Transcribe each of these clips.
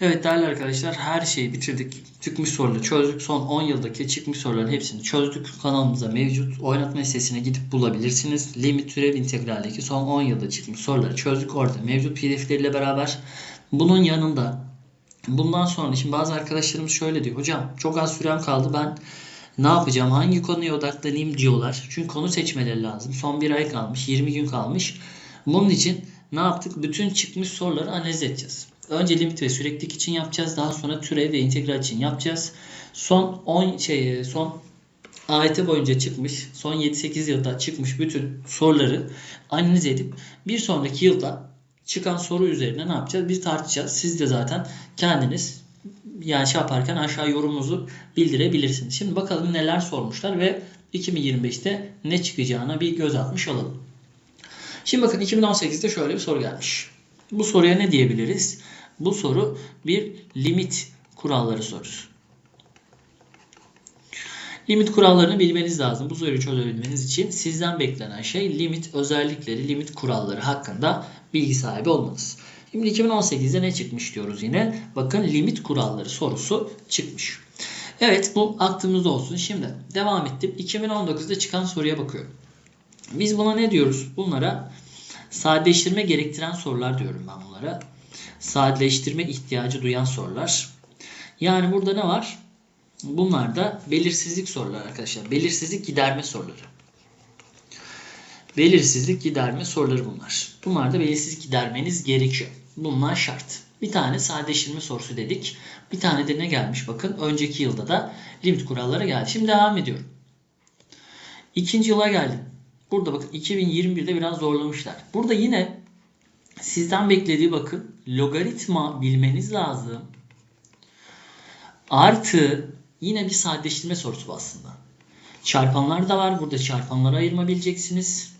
Evet değerli arkadaşlar her şeyi bitirdik. Çıkmış soruları çözdük. Son 10 yıldaki çıkmış soruların hepsini çözdük. Kanalımıza mevcut. Oynatma listesine gidip bulabilirsiniz. Limit türev integraldeki son 10 yılda çıkmış soruları çözdük. Orada mevcut pdf'leriyle beraber. Bunun yanında bundan sonra şimdi bazı arkadaşlarımız şöyle diyor. Hocam çok az sürem kaldı ben ne yapacağım? Hangi konuya odaklanayım diyorlar. Çünkü konu seçmeleri lazım. Son bir ay kalmış. 20 gün kalmış. Bunun için ne yaptık? Bütün çıkmış soruları analiz edeceğiz. Önce limit ve süreklilik için yapacağız. Daha sonra türev ve integral için yapacağız. Son 10 şey son AYT boyunca çıkmış, son 7-8 yılda çıkmış bütün soruları analiz edip bir sonraki yılda çıkan soru üzerine ne yapacağız? Bir tartışacağız. Siz de zaten kendiniz yani şey yaparken aşağı yorumunuzu bildirebilirsiniz. Şimdi bakalım neler sormuşlar ve 2025'te ne çıkacağına bir göz atmış olalım. Şimdi bakın 2018'de şöyle bir soru gelmiş. Bu soruya ne diyebiliriz? Bu soru bir limit kuralları sorusu. Limit kurallarını bilmeniz lazım. Bu soruyu çözebilmeniz için sizden beklenen şey limit özellikleri, limit kuralları hakkında bilgi sahibi olmanız. Şimdi 2018'de ne çıkmış diyoruz yine. Bakın limit kuralları sorusu çıkmış. Evet bu aklımızda olsun. Şimdi devam ettim. 2019'da çıkan soruya bakıyorum. Biz buna ne diyoruz? Bunlara sadeleştirme gerektiren sorular diyorum ben bunlara. Sadeleştirme ihtiyacı duyan sorular. Yani burada ne var? Bunlar da belirsizlik sorular arkadaşlar. Belirsizlik giderme soruları. Belirsizlik giderme soruları bunlar. Bunlar da belirsizlik gidermeniz gerekiyor. Bunlar şart. Bir tane sadeleştirme sorusu dedik. Bir tane de ne gelmiş bakın. Önceki yılda da limit kuralları geldi. Şimdi devam ediyorum. İkinci yıla geldim. Burada bakın 2021'de biraz zorlamışlar. Burada yine sizden beklediği bakın logaritma bilmeniz lazım. Artı yine bir sadeleştirme sorusu aslında. Çarpanlar da var. Burada çarpanları ayırma bileceksiniz.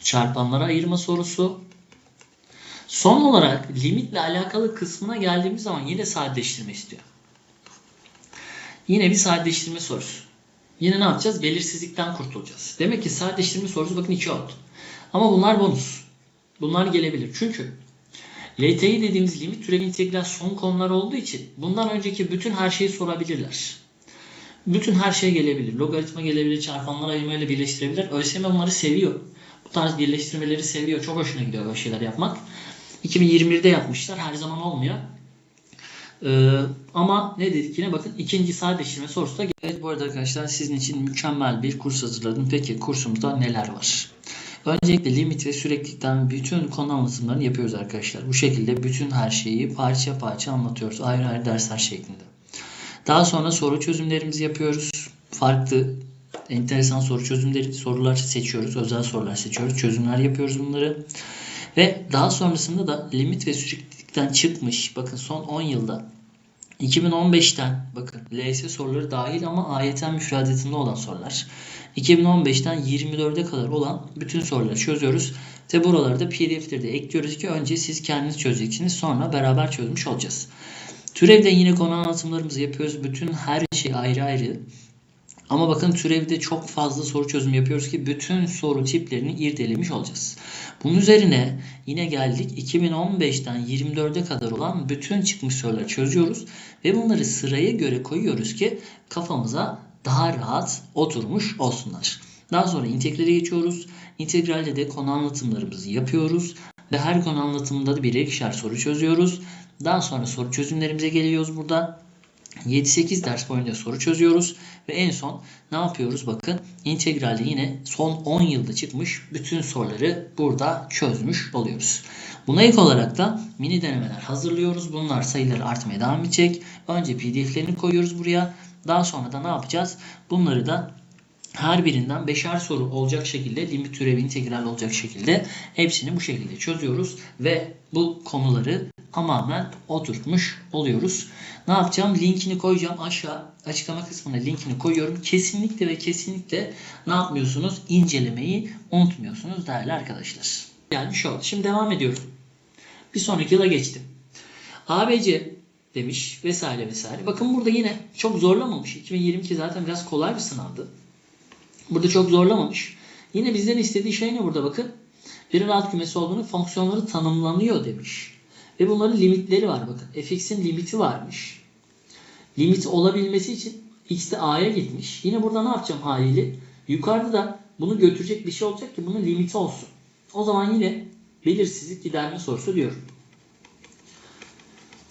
Çarpanları ayırma sorusu. Son olarak limitle alakalı kısmına geldiğimiz zaman yine sadeleştirme istiyor. Yine bir sadeleştirme sorusu. Yine ne yapacağız? Belirsizlikten kurtulacağız. Demek ki sadeleştirme sorusu bakın 2 oldu. Ama bunlar bonus. Bunlar gelebilir. Çünkü LTI dediğimiz limit türevi integral son konular olduğu için bundan önceki bütün her şeyi sorabilirler. Bütün her şey gelebilir. Logaritma gelebilir, çarpanlar ayırmayla birleştirebilir. ÖSYM bunları seviyor. Bu tarz birleştirmeleri seviyor. Çok hoşuna gidiyor böyle şeyler yapmak. 2021'de yapmışlar. Her zaman olmuyor. Ee, ama ne dedik bakın ikinci sadeleştirme sorusu da Evet bu arada arkadaşlar sizin için mükemmel bir kurs hazırladım. Peki kursumuzda neler var? Öncelikle limit ve süreklilikten bütün konu anlatımlarını yapıyoruz arkadaşlar. Bu şekilde bütün her şeyi parça parça anlatıyoruz. Ayrı ayrı dersler şeklinde. Daha sonra soru çözümlerimizi yapıyoruz. Farklı enteresan soru çözümleri sorular seçiyoruz. Özel sorular seçiyoruz. Çözümler yapıyoruz bunları. Ve daha sonrasında da limit ve süreklilikten çıkmış. Bakın son 10 yılda 2015'ten bakın LS soruları dahil ama AYT müfredatında olan sorular. 2015'ten 24'e kadar olan bütün soruları çözüyoruz. Ve buralarda pdf'leri de ekliyoruz ki önce siz kendiniz çözeceksiniz sonra beraber çözmüş olacağız. Türevde yine konu anlatımlarımızı yapıyoruz. Bütün her şey ayrı ayrı. Ama bakın türevde çok fazla soru çözüm yapıyoruz ki bütün soru tiplerini irdelemiş olacağız. Bunun üzerine yine geldik 2015'ten 24'e kadar olan bütün çıkmış soruları çözüyoruz ve bunları sıraya göre koyuyoruz ki kafamıza daha rahat oturmuş olsunlar. Daha sonra integrale geçiyoruz. İntegralde de konu anlatımlarımızı yapıyoruz ve her konu anlatımında da birer ikişer soru çözüyoruz. Daha sonra soru çözümlerimize geliyoruz burada. 7-8 ders boyunca soru çözüyoruz ve en son ne yapıyoruz? Bakın integralde yine son 10 yılda çıkmış bütün soruları burada çözmüş oluyoruz. Buna ek olarak da mini denemeler hazırlıyoruz. Bunlar sayıları artmaya devam edecek. Önce pdf'lerini koyuyoruz buraya. Daha sonra da ne yapacağız? Bunları da her birinden beşer soru olacak şekilde limit türevi integral olacak şekilde hepsini bu şekilde çözüyoruz ve bu konuları tamamen oturtmuş oluyoruz. Ne yapacağım? Linkini koyacağım aşağı açıklama kısmına linkini koyuyorum. Kesinlikle ve kesinlikle ne yapmıyorsunuz? İncelemeyi unutmuyorsunuz değerli arkadaşlar. Şu oldu. Şimdi devam ediyorum. Bir sonraki yıla geçtim. ABC demiş vesaire vesaire. Bakın burada yine çok zorlamamış. 2022 zaten biraz kolay bir sınavdı. Burada çok zorlamamış. Yine bizden istediği şey ne burada bakın. Bir alt kümesi olduğunu fonksiyonları tanımlanıyor demiş. Ve bunların limitleri var bakın. fx'in limiti varmış. Limit olabilmesi için x de a'ya gitmiş. Yine burada ne yapacağım haliyle? Yukarıda da bunu götürecek bir şey olacak ki bunun limiti olsun. O zaman yine belirsizlik giderme sorusu diyorum.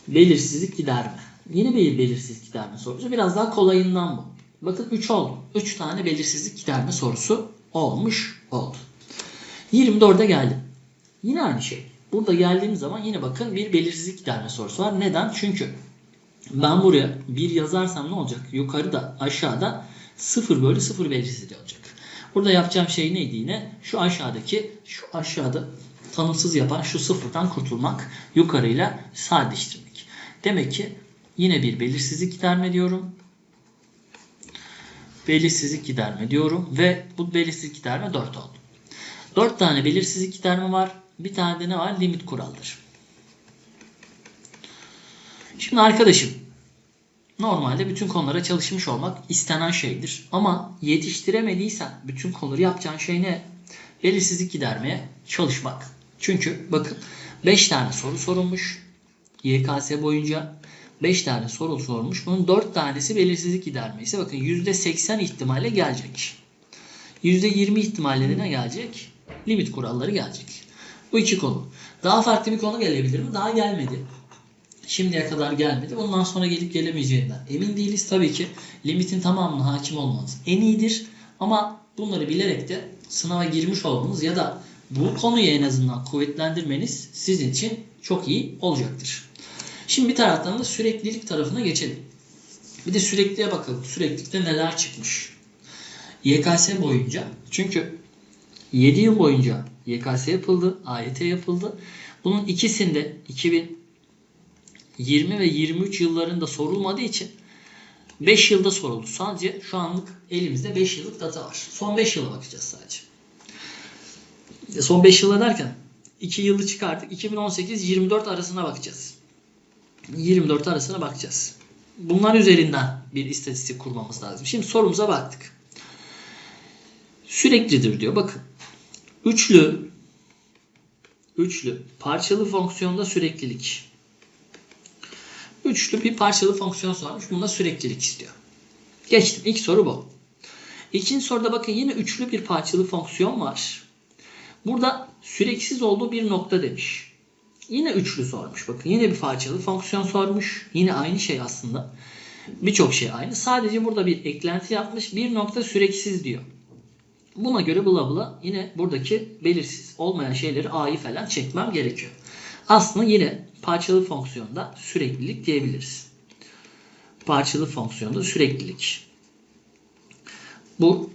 Belirsizlik giderme. Yine bir belirsizlik giderme sorusu. Biraz daha kolayından bu. Bakın 3 oldu. 3 tane belirsizlik giderme sorusu olmuş oldu. 24'e geldim. Yine aynı şey. Burada geldiğim zaman yine bakın bir belirsizlik giderme sorusu var. Neden? Çünkü ben buraya bir yazarsam ne olacak? Yukarıda aşağıda 0 bölü 0 belirsizliği olacak. Burada yapacağım şey neydi yine? Şu aşağıdaki şu aşağıda tanımsız yapan şu sıfırdan kurtulmak. Yukarıyla sadeleştirmek. Demek ki yine bir belirsizlik giderme diyorum. Belirsizlik giderme diyorum ve bu belirsizlik giderme 4 oldu. 4 tane belirsizlik giderme var. Bir tane de ne var? Limit kuraldır. Şimdi arkadaşım normalde bütün konulara çalışmış olmak istenen şeydir. Ama yetiştiremediysen bütün konuları yapacağın şey ne? Belirsizlik gidermeye çalışmak. Çünkü bakın 5 tane soru sorulmuş. YKS boyunca 5 tane soru sormuş. Bunun 4 tanesi belirsizlik giderme ise bakın %80 ihtimalle gelecek. %20 ihtimalle ne gelecek? Limit kuralları gelecek. Bu iki konu. Daha farklı bir konu gelebilir mi? Daha gelmedi. Şimdiye kadar gelmedi. Bundan sonra gelip gelemeyeceğinden emin değiliz. Tabii ki limitin tamamına hakim olmanız en iyidir. Ama bunları bilerek de sınava girmiş olmanız ya da bu konuyu en azından kuvvetlendirmeniz sizin için çok iyi olacaktır. Şimdi bir taraftan da süreklilik tarafına geçelim. Bir de sürekliye bakalım. Süreklilikte neler çıkmış. YKS boyunca çünkü 7 yıl boyunca YKS yapıldı, AYT yapıldı. Bunun ikisinde 2020 ve 23 yıllarında sorulmadığı için 5 yılda soruldu. Sadece şu anlık elimizde 5 yıllık data var. Son 5 yıla bakacağız sadece. Son 5 yıla derken 2 yılı çıkarttık. 2018-24 arasına bakacağız. 24 arasına bakacağız. Bunlar üzerinden bir istatistik kurmamız lazım. Şimdi sorumuza baktık. Süreklidir diyor. Bakın. Üçlü üçlü parçalı fonksiyonda süreklilik. Üçlü bir parçalı fonksiyon sormuş. Bunda süreklilik istiyor. Geçtim. İlk soru bu. İkinci soruda bakın yine üçlü bir parçalı fonksiyon var. Burada süreksiz olduğu bir nokta demiş. Yine üçlü sormuş. Bakın yine bir parçalı fonksiyon sormuş. Yine aynı şey aslında. Birçok şey aynı. Sadece burada bir eklenti yapmış. Bir nokta süreksiz diyor. Buna göre bula bula yine buradaki belirsiz olmayan şeyleri a'yı falan çekmem gerekiyor. Aslında yine parçalı fonksiyonda süreklilik diyebiliriz. Parçalı fonksiyonda süreklilik. Bu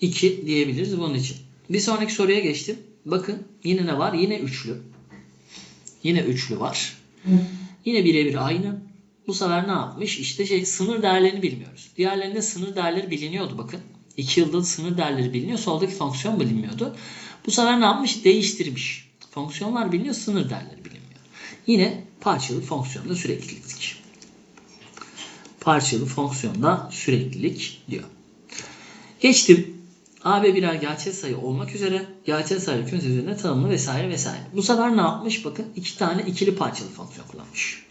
2 diyebiliriz bunun için. Bir sonraki soruya geçtim. Bakın yine ne var? Yine üçlü. Yine üçlü var. Yine birebir aynı. Bu sefer ne yapmış? İşte şey sınır değerlerini bilmiyoruz. Diğerlerinde sınır değerleri biliniyordu bakın. 2 yılda sınır değerleri biliniyor. Soldaki fonksiyon bilinmiyordu. Bu sefer ne yapmış? Değiştirmiş. Fonksiyonlar biliniyor, sınır değerleri bilinmiyor. Yine parçalı fonksiyonda süreklilik. Parçalı fonksiyonda süreklilik diyor. Geçtim. A ve birer gerçek sayı olmak üzere gerçek sayı kümesi üzerinde tanımlı vesaire vesaire. Bu sefer ne yapmış? Bakın iki tane ikili parçalı fonksiyon kullanmış.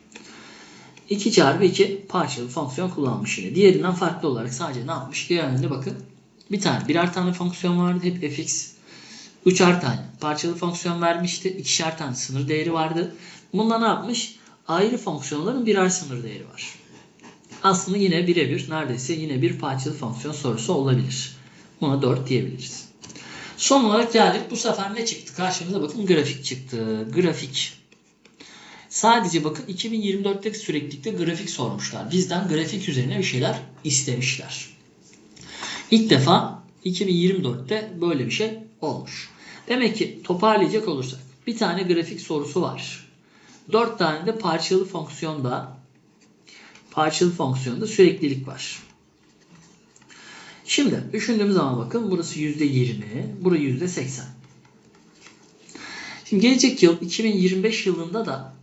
2 çarpı 2 parçalı fonksiyon kullanmış yine. Diğerinden farklı olarak sadece ne yapmış? Diğerinde bakın bir tane birer tane fonksiyon vardı. Hep fx. Üçer tane parçalı fonksiyon vermişti. İkişer tane sınır değeri vardı. Bunda ne yapmış? Ayrı fonksiyonların birer sınır değeri var. Aslında yine birebir neredeyse yine bir parçalı fonksiyon sorusu olabilir. Buna 4 diyebiliriz. Son olarak geldik. Bu sefer ne çıktı? Karşımıza bakın grafik çıktı. Grafik. Sadece bakın 2024'teki süreklilikte grafik sormuşlar. Bizden grafik üzerine bir şeyler istemişler. İlk defa 2024'te böyle bir şey olmuş. Demek ki toparlayacak olursak bir tane grafik sorusu var. 4 tane de parçalı fonksiyonda parçalı fonksiyonda süreklilik var. Şimdi düşündüğümüz zaman bakın burası %20, burası %80. Şimdi gelecek yıl 2025 yılında da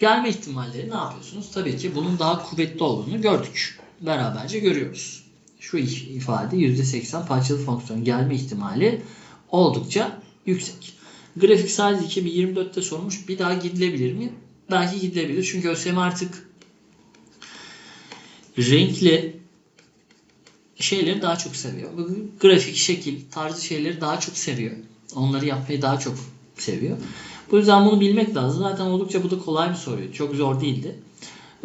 gelme ihtimalleri ne yapıyorsunuz? Tabii ki bunun daha kuvvetli olduğunu gördük. Beraberce görüyoruz. Şu ifade %80 parçalı fonksiyon gelme ihtimali oldukça yüksek. Grafik sadece 2024'te sormuş. Bir daha gidilebilir mi? belki gidilebilir. Çünkü ÖSYM artık renkli şeyleri daha çok seviyor. Grafik, şekil, tarzı şeyleri daha çok seviyor. Onları yapmayı daha çok seviyor. Bu yüzden bunu bilmek lazım. Zaten oldukça bu da kolay bir soruydu. Çok zor değildi.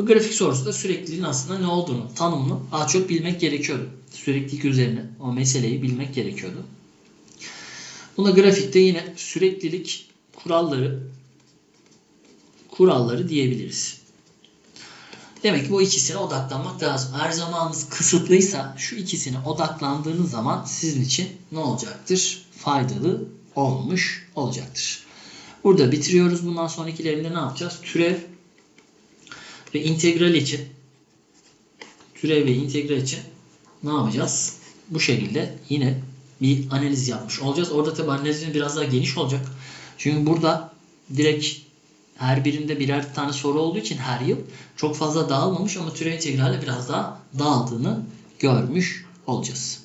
Bu grafik sorusu da sürekliliğin aslında ne olduğunu, tanımını daha çok bilmek gerekiyordu. Süreklilik üzerine o meseleyi bilmek gerekiyordu. Buna grafikte yine süreklilik kuralları kuralları diyebiliriz. Demek ki bu ikisine odaklanmak lazım. Her zamanınız kısıtlıysa şu ikisine odaklandığınız zaman sizin için ne olacaktır? Faydalı olmuş olacaktır. Burada bitiriyoruz. Bundan sonrakilerinde ne yapacağız? Türev ve integral için türev ve integral için ne yapacağız? Bu şekilde yine bir analiz yapmış olacağız. Orada tabi analizin biraz daha geniş olacak. Çünkü burada direkt her birinde birer tane soru olduğu için her yıl çok fazla dağılmamış ama türev integralle biraz daha dağıldığını görmüş olacağız.